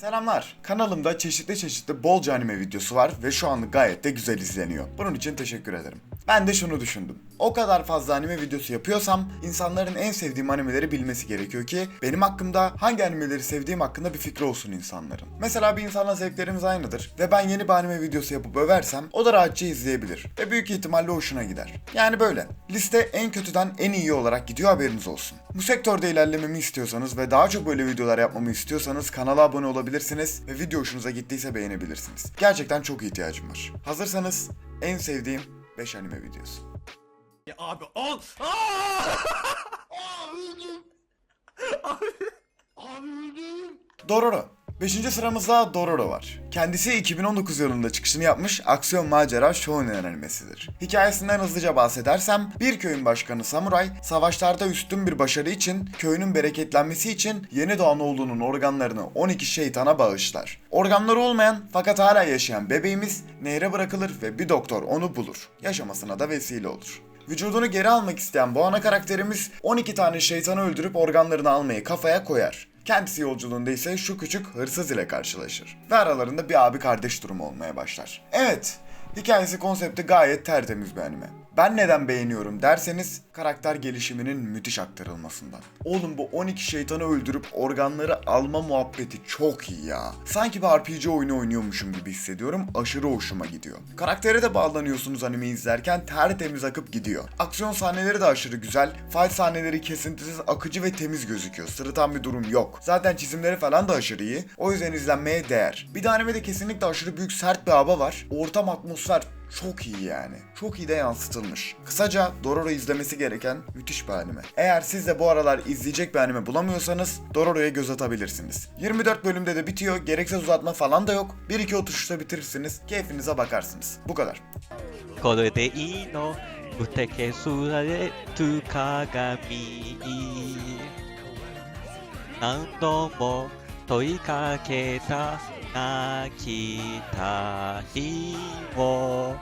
Selamlar. Kanalımda çeşitli çeşitli bolca anime videosu var ve şu anlık gayet de güzel izleniyor. Bunun için teşekkür ederim. Ben de şunu düşündüm. O kadar fazla anime videosu yapıyorsam insanların en sevdiğim animeleri bilmesi gerekiyor ki benim hakkımda hangi animeleri sevdiğim hakkında bir fikri olsun insanların. Mesela bir insanla zevklerimiz aynıdır ve ben yeni bir anime videosu yapıp översem o da rahatça izleyebilir ve büyük ihtimalle hoşuna gider. Yani böyle. Liste en kötüden en iyi olarak gidiyor haberiniz olsun. Bu sektörde ilerlememi istiyorsanız ve daha çok böyle videolar yapmamı istiyorsanız kanala abone olabilirsiniz ve video hoşunuza gittiyse beğenebilirsiniz. Gerçekten çok ihtiyacım var. Hazırsanız en sevdiğim 5 anime videosu. Ya abi ol. Aa! Dororo. 5. sıramızda Dororo var. Kendisi 2019 yılında çıkışını yapmış aksiyon macera shonen animesidir. Hikayesinden hızlıca bahsedersem bir köyün başkanı samuray savaşlarda üstün bir başarı için köyünün bereketlenmesi için yeni doğan oğlunun organlarını 12 şeytana bağışlar. Organları olmayan fakat hala yaşayan bebeğimiz nehre bırakılır ve bir doktor onu bulur. Yaşamasına da vesile olur. Vücudunu geri almak isteyen bu ana karakterimiz 12 tane şeytanı öldürüp organlarını almayı kafaya koyar. Kendisi yolculuğunda ise şu küçük hırsız ile karşılaşır. Ve aralarında bir abi kardeş durumu olmaya başlar. Evet, hikayesi konsepti gayet tertemiz bir anime. Ben neden beğeniyorum derseniz karakter gelişiminin müthiş aktarılmasından. Oğlum bu 12 şeytanı öldürüp organları alma muhabbeti çok iyi ya. Sanki bir RPG oyunu oynuyormuşum gibi hissediyorum. Aşırı hoşuma gidiyor. Karaktere de bağlanıyorsunuz anime izlerken tertemiz akıp gidiyor. Aksiyon sahneleri de aşırı güzel. Fight sahneleri kesintisiz, akıcı ve temiz gözüküyor. Sırıtan bir durum yok. Zaten çizimleri falan da aşırı iyi. O yüzden izlenmeye değer. Bir de animede kesinlikle aşırı büyük sert bir hava var. Ortam atmosfer çok iyi yani. Çok iyi de yansıtılmış. Kısaca Dororo izlemesi gereken müthiş bir anime. Eğer siz de bu aralar izleyecek bir anime bulamıyorsanız Dororo'ya göz atabilirsiniz. 24 bölümde de bitiyor. Gereksiz uzatma falan da yok. 1-2 oturuşta bitirirsiniz. Keyfinize bakarsınız. Bu kadar. これでいいの無敵すられる鏡何度も 問いかけた泣きた日を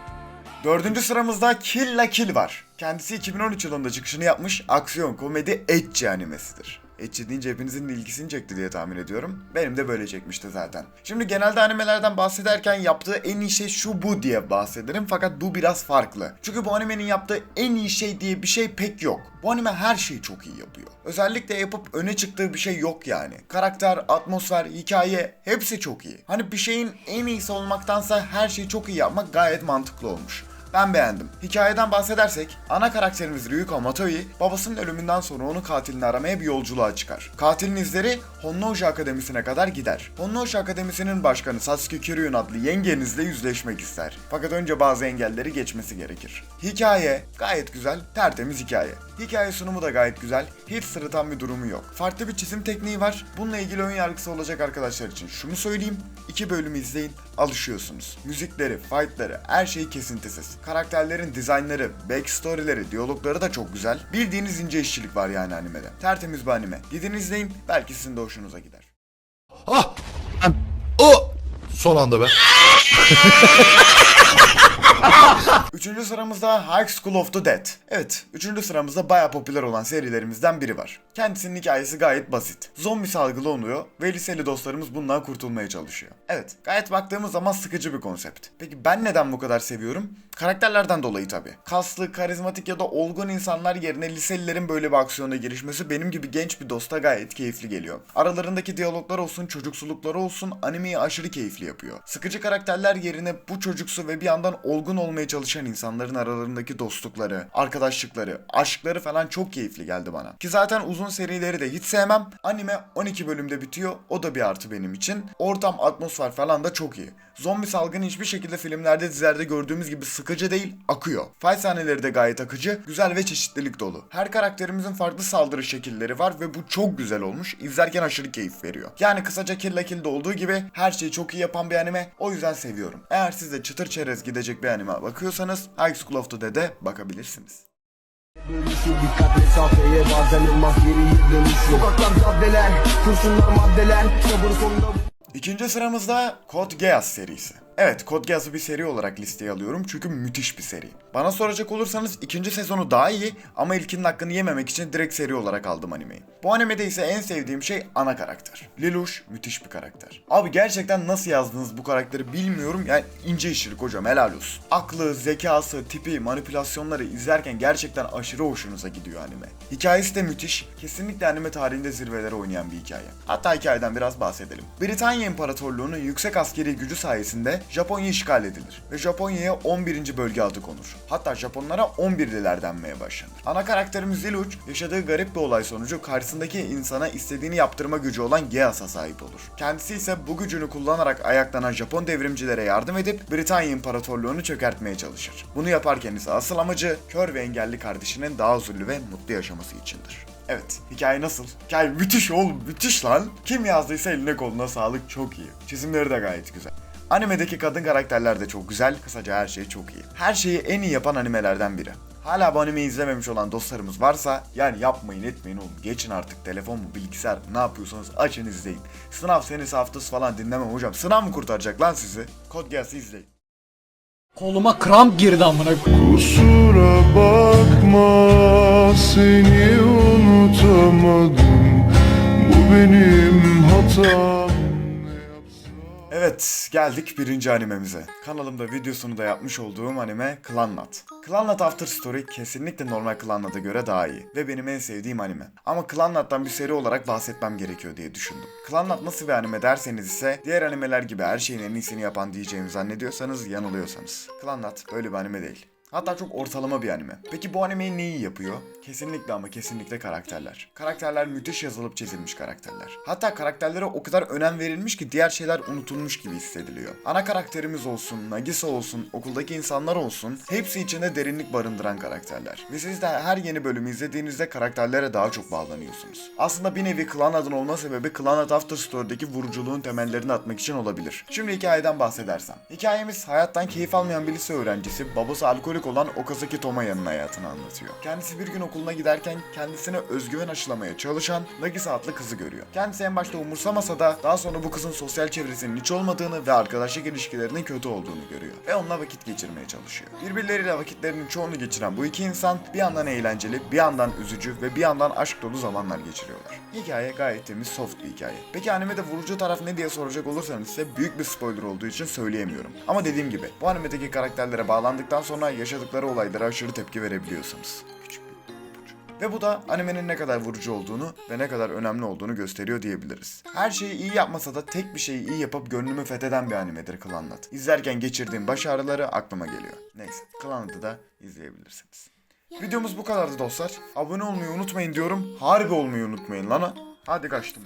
Dördüncü sıramızda Kill la Kill var. Kendisi 2013 yılında çıkışını yapmış aksiyon komedi Ecchi animesidir. Ecchi deyince ilgisini çekti diye tahmin ediyorum. Benim de böyle çekmişti zaten. Şimdi genelde animelerden bahsederken yaptığı en iyi şey şu bu diye bahsederim fakat bu biraz farklı. Çünkü bu animenin yaptığı en iyi şey diye bir şey pek yok. Bu anime her şeyi çok iyi yapıyor. Özellikle yapıp öne çıktığı bir şey yok yani. Karakter, atmosfer, hikaye hepsi çok iyi. Hani bir şeyin en iyisi olmaktansa her şeyi çok iyi yapmak gayet mantıklı olmuş. Ben beğendim. Hikayeden bahsedersek, ana karakterimiz Ryuko Matoi, babasının ölümünden sonra onu katilini aramaya bir yolculuğa çıkar. Katilin izleri Honnouji Akademisi'ne kadar gider. Honnouji Akademisi'nin başkanı Sasuke Kiryu'nun adlı yengenizle yüzleşmek ister. Fakat önce bazı engelleri geçmesi gerekir. Hikaye gayet güzel, tertemiz hikaye. Hikaye sunumu da gayet güzel, hiç sırıtan bir durumu yok. Farklı bir çizim tekniği var. Bununla ilgili ön yargısı olacak arkadaşlar için şunu söyleyeyim. iki bölümü izleyin, alışıyorsunuz. Müzikleri, fightları, her şey kesintisiz. Karakterlerin dizaynları, backstory'leri, diyalogları da çok güzel. Bildiğiniz ince işçilik var yani animede. Tertemiz bir anime. Gidin izleyin, belki sizin de hoşunuza gider. Ah! O! Son anda be. Üçüncü sıramızda High School of the Dead. Evet, üçüncü sıramızda baya popüler olan serilerimizden biri var. Kendisinin hikayesi gayet basit. Zombi salgılı oluyor ve liseli dostlarımız bundan kurtulmaya çalışıyor. Evet, gayet baktığımız zaman sıkıcı bir konsept. Peki ben neden bu kadar seviyorum? Karakterlerden dolayı tabii. Kaslı, karizmatik ya da olgun insanlar yerine liselilerin böyle bir aksiyona girişmesi benim gibi genç bir dosta gayet keyifli geliyor. Aralarındaki diyaloglar olsun, çocuksulukları olsun animeyi aşırı keyifli yapıyor. Sıkıcı karakterler yerine bu çocuksu ve bir yandan olgun olmaya çalışan insanların aralarındaki dostlukları, arkadaşlıkları, aşkları falan çok keyifli geldi bana. Ki zaten uzun serileri de hiç sevmem. Anime 12 bölümde bitiyor. O da bir artı benim için. Ortam, atmosfer falan da çok iyi. Zombi salgını hiçbir şekilde filmlerde, dizilerde gördüğümüz gibi sıkıcı değil, akıyor. Fight sahneleri de gayet akıcı, güzel ve çeşitlilik dolu. Her karakterimizin farklı saldırı şekilleri var ve bu çok güzel olmuş. İzlerken aşırı keyif veriyor. Yani kısaca Kill la Kill'de olduğu gibi her şeyi çok iyi yapan bir anime. O yüzden seviyorum. Eğer siz de çıtır çerez gidecek bir anime bakıyorsanız High School of the Dead'e bakabilirsiniz. Bölüşü dikkat mesafeye bazen olmaz geri dönüş Sokaklar caddeler, kurşunlar maddeler Sabır sonunda İkinci sıramızda Code Geass serisi. Evet, Code bir seri olarak listeye alıyorum çünkü müthiş bir seri. Bana soracak olursanız ikinci sezonu daha iyi ama ilkinin hakkını yememek için direkt seri olarak aldım animeyi. Bu animede ise en sevdiğim şey ana karakter. Lelouch müthiş bir karakter. Abi gerçekten nasıl yazdınız bu karakteri bilmiyorum yani ince işçilik hocam helal olsun. Aklı, zekası, tipi, manipülasyonları izlerken gerçekten aşırı hoşunuza gidiyor anime. Hikayesi de müthiş, kesinlikle anime tarihinde zirvelere oynayan bir hikaye. Hatta hikayeden biraz bahsedelim. Britanya İmparatorluğu'nun yüksek askeri gücü sayesinde Japonya işgal edilir ve Japonya'ya 11. bölge adı konur. Hatta Japonlara 11'liler denmeye başlanır. Ana karakterimiz Lelouch yaşadığı garip bir olay sonucu karşısındaki insana istediğini yaptırma gücü olan Geass'a sahip olur. Kendisi ise bu gücünü kullanarak ayaklanan Japon devrimcilere yardım edip Britanya İmparatorluğu'nu çökertmeye çalışır. Bunu yaparken ise asıl amacı kör ve engelli kardeşinin daha huzurlu ve mutlu yaşaması içindir. Evet, hikaye nasıl? Hikaye müthiş oğlum, müthiş lan. Kim yazdıysa eline koluna sağlık, çok iyi. Çizimleri de gayet güzel. Animedeki kadın karakterler de çok güzel, kısaca her şey çok iyi. Her şeyi en iyi yapan animelerden biri. Hala bu animeyi izlememiş olan dostlarımız varsa yani yapmayın etmeyin oğlum. Geçin artık telefon mu bilgisayar mı ne yapıyorsanız açın izleyin. Sınav senesi haftası falan dinlemem hocam. Sınav mı kurtaracak lan sizi? Kod Geass'ı izleyin. Koluma kramp girdi amına. Kusura bakma seni unutamadım Bu benim hatam Evet, geldik birinci animemize. Kanalımda videosunu da yapmış olduğum anime Clannad. Clannad After Story kesinlikle normal Clannad'a göre daha iyi ve benim en sevdiğim anime. Ama Clannad'dan bir seri olarak bahsetmem gerekiyor diye düşündüm. Clannad nasıl bir anime derseniz ise diğer animeler gibi her şeyin en iyisini yapan diyeceğimi zannediyorsanız yanılıyorsanız. Clannad böyle bir anime değil. Hatta çok ortalama bir anime. Peki bu animeyi neyi yapıyor? Kesinlikle ama kesinlikle karakterler. Karakterler müthiş yazılıp çizilmiş karakterler. Hatta karakterlere o kadar önem verilmiş ki diğer şeyler unutulmuş gibi hissediliyor. Ana karakterimiz olsun, Nagisa olsun, okuldaki insanlar olsun hepsi içinde derinlik barındıran karakterler. Ve siz de her yeni bölümü izlediğinizde karakterlere daha çok bağlanıyorsunuz. Aslında bir nevi Clan adın olma sebebi Clan Ad After Story'deki vuruculuğun temellerini atmak için olabilir. Şimdi hikayeden bahsedersem. Hikayemiz hayattan keyif almayan bir lise öğrencisi, babası alkolik olan Okazaki Tomaya'nın hayatını anlatıyor. Kendisi bir gün okuluna giderken kendisine özgüven aşılamaya çalışan Nagisa adlı kızı görüyor. Kendisi en başta umursamasa da daha sonra bu kızın sosyal çevresinin hiç olmadığını ve arkadaşlık ilişkilerinin kötü olduğunu görüyor. Ve onunla vakit geçirmeye çalışıyor. Birbirleriyle vakitlerinin çoğunu geçiren bu iki insan bir yandan eğlenceli, bir yandan üzücü ve bir yandan aşk dolu zamanlar geçiriyorlar. Hikaye gayet temiz, soft bir hikaye. Peki animede vurucu taraf ne diye soracak olursanız ise büyük bir spoiler olduğu için söyleyemiyorum. Ama dediğim gibi bu animedeki karakterlere bağlandıktan sonra yaşadıkları olaylara aşırı tepki verebiliyorsunuz. Küçük bir ipucu. Ve bu da animenin ne kadar vurucu olduğunu ve ne kadar önemli olduğunu gösteriyor diyebiliriz. Her şeyi iyi yapmasa da tek bir şeyi iyi yapıp gönlümü fetheden bir animedir Clanad. İzlerken geçirdiğim baş ağrıları aklıma geliyor. Neyse, Clanad'ı da izleyebilirsiniz. Videomuz bu kadardı dostlar. Abone olmayı unutmayın diyorum. Harbi olmayı unutmayın lan. ha. Hadi kaçtım.